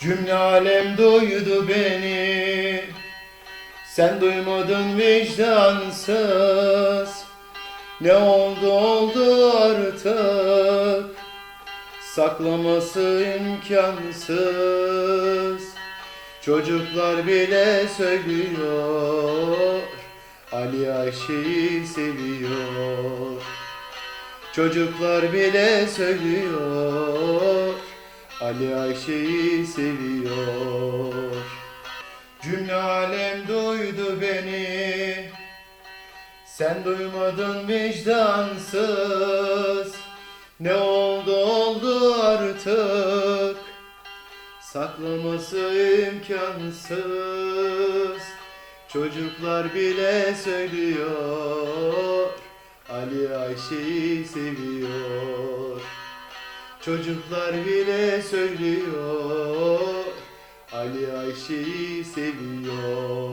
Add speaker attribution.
Speaker 1: Cümle alem duydu beni. Sen duymadın vicdansız. Ne oldu oldu artık? Saklaması imkansız. Çocuklar bile söylüyor. Ali Ayşe'yi seviyor. Çocuklar bile söylüyor Ali Ayşe'yi seviyor. Cümle alem duydu beni. Sen duymadın vicdansız. Ne oldu oldu artık. Saklaması imkansız. Çocuklar bile söylüyor. Ali Ayşe'yi seviyor Çocuklar bile söylüyor. Ali Ayşe'yi seviyor